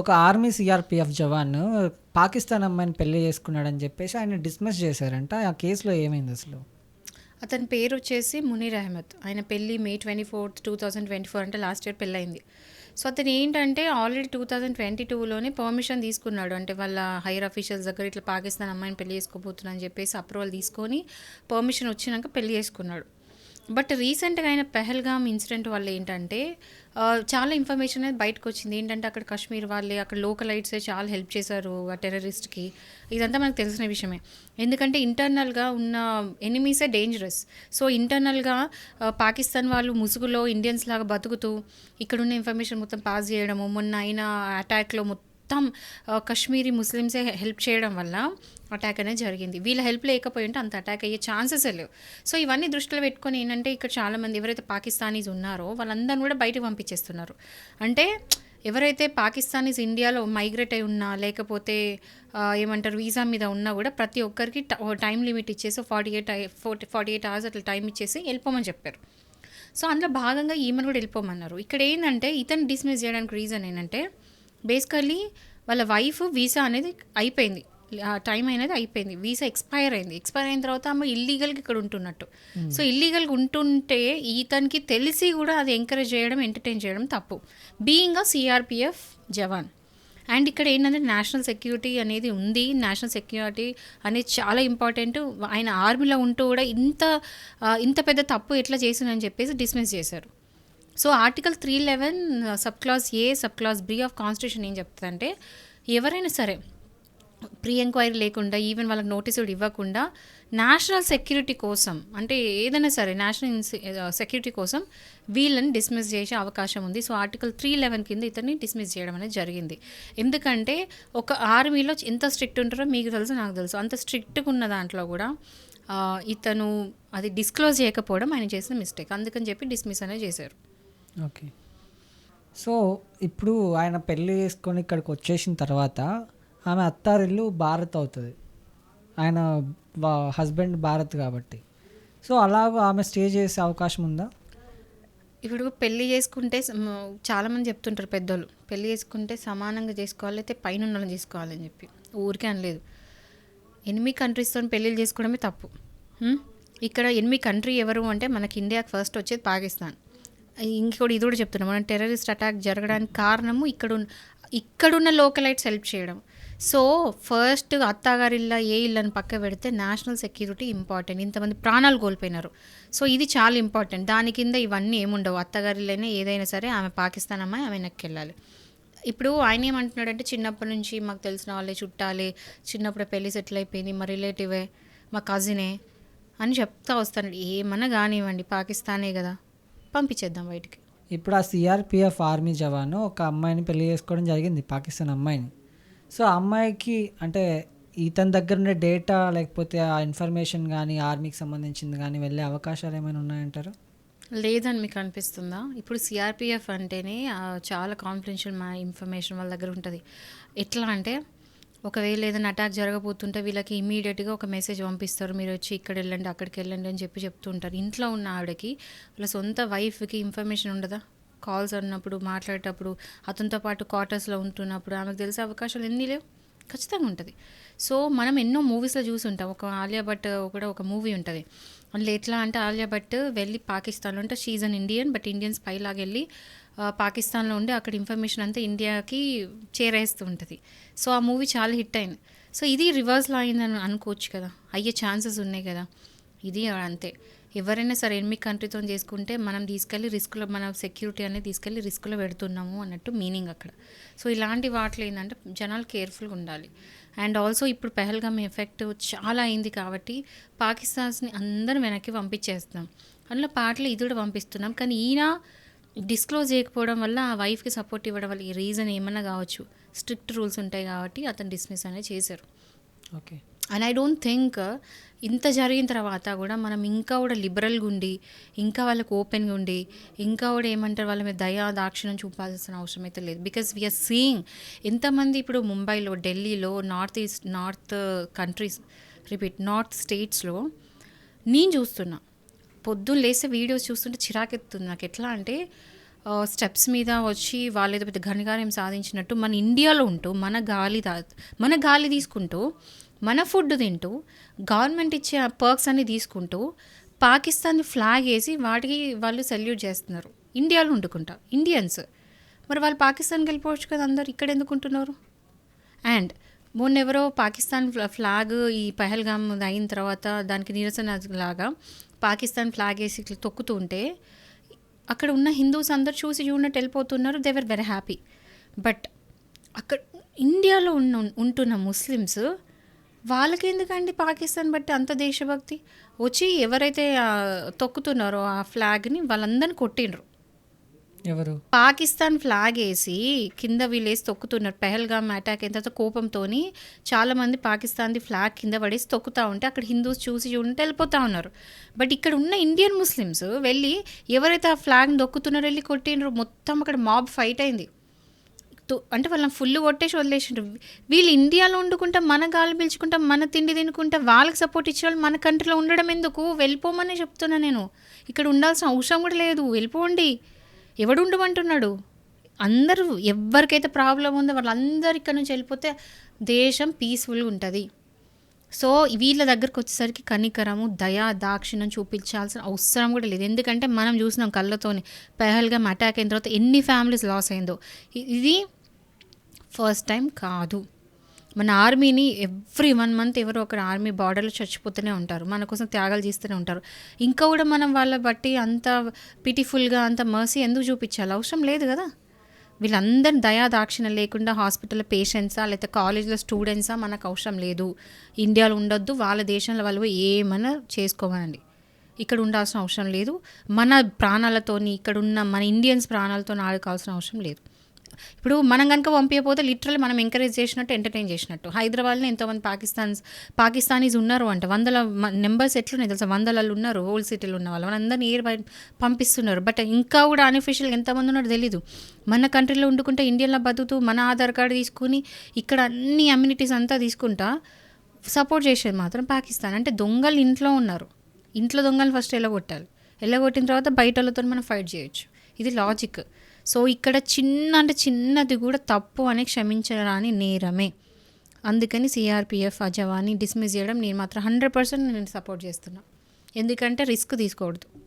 ఒక army CRPF జవాన్ పాకిస్తాన్ అమ్మాయిని పెళ్ళి చేసుకున్నాడని చెప్పేసి ఆయన డిస్మిస్ చేశారంట. ఆ కేసులో ఏమైంది అసలు? అతని పేరు వచ్చేసి మునీర్ అహ్మద్. ఆయన పెళ్ళి May twenty fourth two thousand twenty four అంటే లాస్ట్ ఇయర్ పెళ్ళయింది. సో అతను ఏంటంటే ఆల్రెడీ టూ థౌజండ్ ట్వంటీ టూలోనే పర్మిషన్ తీసుకున్నాడు. అంటే వాళ్ళ హైయర్ అఫీషియల్స్ దగ్గర ఇట్లా పాకిస్తాన్ అమ్మాయిని పెళ్ళి చేసుకోబోతున్నా అని చెప్పేసి అప్రూవల్ తీసుకొని పర్మిషన్ వచ్చినాక పెళ్ళి చేసుకున్నాడు. బట్ రీసెంట్గా అయిన పెహల్గామ్ ఇన్సిడెంట్ వల్ల ఏంటంటే చాలా ఇన్ఫర్మేషన్ అనేది బయటకు వచ్చింది ఏంటంటే అక్కడ కాశ్మీర్ వాళ్ళే అక్కడ లోకలైట్సే చాలా హెల్ప్ చేశారు ఆ టెర్రరిస్ట్కి. ఇదంతా మనకు తెలిసిన విషయమే. ఎందుకంటే ఇంటర్నల్గా ఉన్న ఎనిమీసే డేంజరస్. సో ఇంటర్నల్గా పాకిస్తాన్ వాళ్ళు ముసుగులో ఇండియన్స్ లాగా బతుకుతూ ఇక్కడున్న ఇన్ఫర్మేషన్ మొత్తం పాస్ చేయడము మొన్న అయిన అటాక్లో మొత్తం మొత్తం కశ్మీరీ ముస్లిమ్సే హెల్ప్ చేయడం వల్ల అటాక్ అనేది జరిగింది. వీళ్ళ హెల్ప్ లేకపోయి ఉంటే అంత అటాక్ అయ్యే ఛాన్సెస్ లేవు. సో ఇవన్నీ దృష్టిలో పెట్టుకొని ఏంటంటే ఇక్కడ చాలామంది ఎవరైతే పాకిస్తానీస్ ఉన్నారో వాళ్ళందరిని కూడా బయటకు పంపించేస్తున్నారు. అంటే ఎవరైతే పాకిస్తానీస్ ఇండియాలో మైగ్రేట్ అయి ఉన్నా లేకపోతే ఏమంటారు వీసా మీద ఉన్నా కూడా ప్రతి ఒక్కరికి టైం లిమిట్ ఇచ్చేసి forty eight forty forty eight hours అట్లా టైం ఇచ్చేసి వెళ్ళిపోమని చెప్పారు. సో అందులో భాగంగా ఈమెను కూడా వెళ్ళిపోమన్నారు. ఇక్కడ ఏంటంటే ఇతను డిస్మిస్ చేయడానికి రీజన్ ఏంటంటే బేసికల్లీ వాళ్ళ వైఫ్ వీసా అనేది అయిపోయింది. ఆ టైం అనేది అయిపోయింది. వీసా ఎక్స్పైర్ అయింది. ఎక్స్పైర్ అయిన తర్వాత ఆమె ఇల్లీగల్గా ఇక్కడ ఉంటున్నట్టు. సో ఇల్లీగల్గా ఉంటుంటే ఇతనికి తెలిసి కూడా అది ఎంకరేజ్ చేయడం ఎంటర్టైన్ చేయడం తప్పు. Being a CRPF jawan. And ఇక్కడ ఏంటంటే నేషనల్ సెక్యూరిటీ అనేది ఉంది. నేషనల్ సెక్యూరిటీ అనేది చాలా ఇంపార్టెంట్ ఆయన ఆర్మీలో ఉంటూ కూడా ఇంత ఇంత పెద్ద తప్పు ఎట్లా చేసిందని చెప్పేసి డిస్మిస్ చేశారు. So article three eleven sub clause A sub clause B of constitution ఏం చెప్తుందంటే ఎవరైనా సరే ప్రీ ఎంక్వైరీ లేకుండా ఈవెన్ వాళ్ళకి నోటీసులు కూడా ఇవ్వకుండా నేషనల్ సెక్యూరిటీ కోసం అంటే ఏదైనా సరే నేషనల్ సెక్యూరిటీ కోసం వీళ్ళని డిస్మిస్ చేసే అవకాశం ఉంది. సో ఆర్టికల్ త్రీ లెవెన్ కింద ఇతన్ని డిస్మిస్ చేయడం అనేది జరిగింది. ఎందుకంటే ఒక ఆర్మీలో ఎంత స్ట్రిక్ట్ ఉంటారో మీకు తెలుసు నాకు తెలుసు. అంత స్ట్రిక్ట్గా ఉన్న దాంట్లో కూడా ఇతను అది డిస్క్లోజ్ చేయకపోవడం ఆయన చేసిన మిస్టేక్. అందుకని చెప్పి డిస్మిస్ అనేది చేశారు. ఓకే. సో ఇప్పుడు ఆయన పెళ్ళి చేసుకొని ఇక్కడికి వచ్చేసిన తర్వాత ఆమె అత్తారిల్లు భారత్ అవుతుంది. ఆయన హస్బెండ్ భారత్ కాబట్టి. సో అలాగ ఆమె స్టే చేసే అవకాశం ఉందా? ఇప్పుడు పెళ్ళి చేసుకుంటే చాలామంది చెప్తుంటారు పెద్దోళ్ళు. పెళ్ళి చేసుకుంటే సమానంగా చేసుకోవాలి అయితే పైన వాళ్ళని చేసుకోవాలని చెప్పి. ఊరికే అనలేదు. ఎనిమిది కంట్రీస్తో పెళ్ళిళ్ళు చేసుకోవడమే తప్పు? ఇక్కడ ఎనిమిది కంట్రీ ఎవరు అంటే మనకి ఇండియాకి ఫస్ట్ వచ్చేది పాకిస్తాన్. ఇంకోటి ఇది కూడా చెప్తున్నాం. మనం టెర్రరిస్ట్ అటాక్ జరగడానికి కారణము ఇక్కడ ఉన్న- ఇక్కడున్న లోకలైట్స్ హెల్ప్ చేయడం. సో ఫస్ట్ అత్తగారిల్లా ఏ ఇల్లని పక్క పెడితే నేషనల్ సెక్యూరిటీ ఇంపార్టెంట్. ఇంతమంది ప్రాణాలు కోల్పోయినారు. సో ఇది చాలా ఇంపార్టెంట్. దాని కింద ఇవన్నీ ఏముండవు. అత్తగారిల్లైనా ఏదైనా సరే ఆమె పాకిస్తాన్ అమ్మాయి ఆమె వెనక్కి వెళ్ళాలి ఇప్పుడు ఆయన ఏమంటున్నాడంటే చిన్నప్పటి నుంచి మాకు తెలిసిన వాళ్ళే చుట్టాలే చిన్నప్పుడు పెళ్ళి సెటిల్ అయిపోయింది మా రిలేటివే మా కజినే అని చెప్తా వస్తాను. ఏమన్నా కానివ్వండి పాకిస్తానే కదా. పంపించేద్దాం బయటికి. ఇప్పుడు ఆ సిఆర్పిఎఫ్ ఆర్మీ జవాను ఒక అమ్మాయిని పెళ్ళి చేసుకోవడం జరిగింది పాకిస్తాన్ అమ్మాయిని. సో ఆ అమ్మాయికి అంటే ఇతని దగ్గర ఉండే డేటా లేకపోతే ఆ ఇన్ఫర్మేషన్ కానీ ఆర్మీకి సంబంధించింది కానీ వెళ్ళే అవకాశాలు ఏమైనా ఉన్నాయంటారు? లేదని మీకు అనిపిస్తుందా? ఇప్పుడు సిఆర్పిఎఫ్ అంటేనే చాలా కాన్ఫిడెన్షియల్ మా ఇన్ఫర్మేషన్ వాళ్ళ దగ్గర ఉంటుంది. ఎట్లా అంటే ఒకవేళ ఏదైనా అటాక్ జరగబోతుంటే వీళ్ళకి ఇమీడియట్గా ఒక మెసేజ్ పంపిస్తారు. మీరు వచ్చి ఇక్కడ వెళ్ళండి అక్కడికి వెళ్ళండి అని చెప్పి చెప్తుంటారు ఇంట్లో ఉన్న ఆవిడకి వాళ్ళ సొంత వైఫ్కి ఇన్ఫర్మేషన్ ఉండదా? కాల్స్ అన్నప్పుడు మాట్లాడేటప్పుడు అతనితో పాటు క్వార్టర్స్లో ఉంటున్నప్పుడు ఆమెకు తెలిసే అవకాశాలు ఎన్ని లేవు? ఖచ్చితంగా ఉంటుంది. సో మనం ఎన్నో మూవీస్లో చూసి ఉంటాం ఒక ఆలియా భట్ కూడా ఒక మూవీ ఉంటుంది. అందులో ఎట్లా అంటే ఆలియా భట్ వెళ్ళి పాకిస్తాన్లో ఉంటే she's an Indian but Indians పైలాగా వెళ్ళి పాకిస్తాన్లో ఉండి అక్కడ ఇన్ఫర్మేషన్ అంతా ఇండియాకి చేరేస్తూ ఉంటుంది. సో ఆ మూవీ చాలా హిట్ అయింది. సో ఇది రివర్స్లో అయిందని అనుకోవచ్చు కదా. అయ్యే ఛాన్సెస్ ఉన్నాయి కదా. ఇది అంతే. ఎవరైనా సరే ఎనిమిది కంట్రీతో చేసుకుంటే మనం తీసుకెళ్ళి రిస్క్లో మన సెక్యూరిటీ అనేది తీసుకెళ్ళి రిస్క్లో పెడుతున్నాము అన్నట్టు మీనింగ్ అక్కడ. సో ఇలాంటి వాటిలో ఏంటంటే జనాలు కేర్ఫుల్గా ఉండాలి. అండ్ ఆల్సో ఇప్పుడు పెహల్గామ్ ఎఫెక్ట్ చాలా అయింది కాబట్టి పాకిస్తాన్స్ని అందరం వెనక్కి పంపించేస్తున్నాం అందులో పాటలు ఇది కూడా పంపిస్తున్నాం. కానీ ఈయన డిస్క్లోజ్ చేయకపోవడం వల్ల ఆ వైఫ్కి సపోర్ట్ ఇవ్వడం వల్ల ఈ రీజన్ ఏమన్నా కావచ్చు? స్ట్రిక్ట్ రూల్స్ ఉంటాయి కాబట్టి అతను డిస్మిస్ అనేది చేశారు. Okay. And I don't think ఇంత జరిగిన తర్వాత కూడా మనం ఇంకా కూడా లిబరల్గా ఉండి ఇంకా వాళ్ళకి ఓపెన్గా ఉండి ఇంకా కూడా ఏమంటారు వాళ్ళ మీద దయా దాక్షిణం చూపాల్సిన అవసరం అయితే లేదు. బికాస్ వీఆర్ సీయింగ్ ఎంతమంది ఇప్పుడు ముంబైలో ఢిల్లీలో north east north countries repeat north స్టేట్స్లో నేను చూస్తున్నా. పొద్దున్న లేసే వీడియోస్ చూస్తుంటే చిరాకెత్తుంది నాకు. ఎట్లా అంటే స్టెప్స్ మీద వచ్చి వాళ్ళు ఏదో పెద్ద ఘనకార్యం సాధించినట్టు మన ఇండియాలో ఉంటూ మన గాలి మన గాలి తీసుకుంటూ మన ఫుడ్ తింటూ గవర్నమెంట్ ఇచ్చే పర్క్స్ అన్ని తీసుకుంటూ పాకిస్తాన్ ఫ్లాగ్ వేసి వాటికి వాళ్ళు సెల్యూట్ చేస్తున్నారు. ఇండియాలో వండుకుంటా. ఇండియన్స్. మరి వాళ్ళు పాకిస్తాన్కి వెళ్ళిపోవచ్చు కదా అందరు. ఇక్కడ ఎందుకు ఉంటున్నారు? అండ్ మొన్న ఎవరో పాకిస్తాన్ ఫ్లాగ్ ఈ పహల్గామ్ అయిన తర్వాత దానికి నిరసన లాగా పాకిస్తాన్ ఫ్లాగ్ వేసి ఇట్లా తొక్కుతూ ఉంటే అక్కడ ఉన్న హిందూస్ అందరు చూసి చూడనట్టు వెళ్ళిపోతున్నారు. They were very happy. But అక్కడ ఇండియాలో ఉన్న ఉంటున్న ముస్లిమ్స్ వాళ్ళకి ఎందుకండి పాకిస్తాన్ బట్టి అంత దేశభక్తి? వచ్చి ఎవరైతే తొక్కుతున్నారో ఆ ఫ్లాగ్ని వాళ్ళందరిని కొట్టిండ్రు. ఎవరు? పాకిస్తాన్ ఫ్లాగ్ వేసి కింద వీళ్ళు వేసి తొక్కుతున్నారు. పెహల్గామ్ అటాక్ అయిన తర్వాత కోపంతో చాలామంది పాకిస్తాన్ది ఫ్లాగ్ కింద పడేసి తొక్కుతూ ఉంటే అక్కడ హిందూస్ చూసి చూడంటే వెళ్ళిపోతా ఉన్నారు. బట్ ఇక్కడ ఉన్న ఇండియన్ ముస్లిమ్స్ వెళ్ళి ఎవరైతే ఆ ఫ్లాగ్ని దొక్కుతున్నారో వెళ్ళి కొట్టిండ్రు మొత్తం అక్కడ మాబ్ ఫైట్ అయింది. అంటే వాళ్ళని ఫుల్ కొట్టేసి వదిలేసిండ్రు. వీళ్ళు ఇండియాలో వండుకుంటా మన గాలి పీల్చుకుంటా మన తిండి తినుకుంటా వాళ్ళకి సపోర్ట్ ఇచ్చేవాళ్ళు మన కంట్రీలో ఉండడం ఎందుకు? వెళ్ళిపోమని చెప్తున్నా నేను. ఇక్కడ ఉండాల్సిన అవసరం కూడా లేదు. వెళ్ళిపోండి. ఎవడు ఉండమంటున్నాడు? అందరూ ఎవరికైతే ప్రాబ్లం ఉందో వాళ్ళందరూ ఇక్కడ నుంచి వెళ్ళిపోతే దేశం పీస్ఫుల్గా ఉంటుంది. సో వీళ్ళ దగ్గరకు వచ్చేసరికి కనికరము దయా దాక్షిణ్యం చూపించాల్సిన అవసరం కూడా లేదు. ఎందుకంటే మనం చూసినాం కళ్ళతోనే పెహల్గా అటాక్ అయిన తర్వాత ఎన్ని ఫ్యామిలీస్ లాస్ అయిందో. ఇది ఫస్ట్ టైం కాదు. మన ఆర్మీని ఎవ్రీ వన్ మంత్ ఎవరో ఒకరు ఆర్మీ బార్డర్లో చచ్చిపోతూనే ఉంటారు. మన కోసం త్యాగాలు చేస్తూనే ఉంటారు. ఇంకా కూడా మనం వాళ్ళ బట్టి అంత పిటిఫుల్గా అంత మర్సీ ఎందుకు చూపించాలి? అవసరం లేదు కదా. వీళ్ళందరి దయా దాక్షిణ లేకుండా హాస్పిటల్ పేషెంట్సా లేకపోతే కాలేజ్లో స్టూడెంట్సా మనకు అవసరం లేదు. ఇండియాలో ఉండొద్దు వాళ్ళ దేశంలో వాళ్ళు ఏమైనా చేసుకోమనండి ఇక్కడ ఉండాల్సిన అవసరం లేదు. మన ప్రాణాలతోని ఇక్కడ ఉన్న మన ఇండియన్స్ ప్రాణాలతో ఆడుకోవాల్సిన అవసరం లేదు. ఇప్పుడు మనం కనుక పంపించకపోతే లిటరల్ మనం ఎంకరేజ్ చేసినట్టు ఎంటర్టైన్ చేసినట్టు. హైదరాబాద్లో ఎంతోమంది పాకిస్తాన్స్ పాకిస్తానీస్ ఉన్నారు అంటే. వందల నెంబర్స్ ఎట్లున్నాయి తెలుసా? వందలలో ఉన్నారు ఓల్డ్ సిటీలో ఉన్న వాళ్ళు. వాళ్ళందరినీ ఏర్ పంపిస్తున్నారు. బట్ ఇంకా కూడా అన్అఫిషియల్ ఎంతమంది ఉన్నారో తెలీదు. మన కంట్రీలో వండుకుంటే ఇండియన్లో బతుకుతూ మన ఆధార్ కార్డు తీసుకుని ఇక్కడ అన్ని అమ్యూనిటీస్ అంతా తీసుకుంటా సపోర్ట్ చేసేది మాత్రం పాకిస్తాన్. అంటే దొంగలు ఇంట్లో ఉన్నారు. ఇంట్లో దొంగలు ఫస్ట్ ఎల్లగొట్టాలి ఎల్లగొట్టిన తర్వాత బయట వాళ్ళతో మనం ఫైట్ చేయొచ్చు. ఇది లాజిక్ సో ఇక్కడ చిన్న అంటే చిన్నది కూడా తప్పు అని క్షమించరాని నేరమే. అందుకని సిఆర్పిఎఫ్ ఆ జవాన్ని డిస్మిస్ చేయడం నేను మాత్రం హండ్రెడ్ పర్సెంట్ నేను సపోర్ట్ చేస్తున్నా. ఎందుకంటే రిస్క్ తీసుకోవద్దు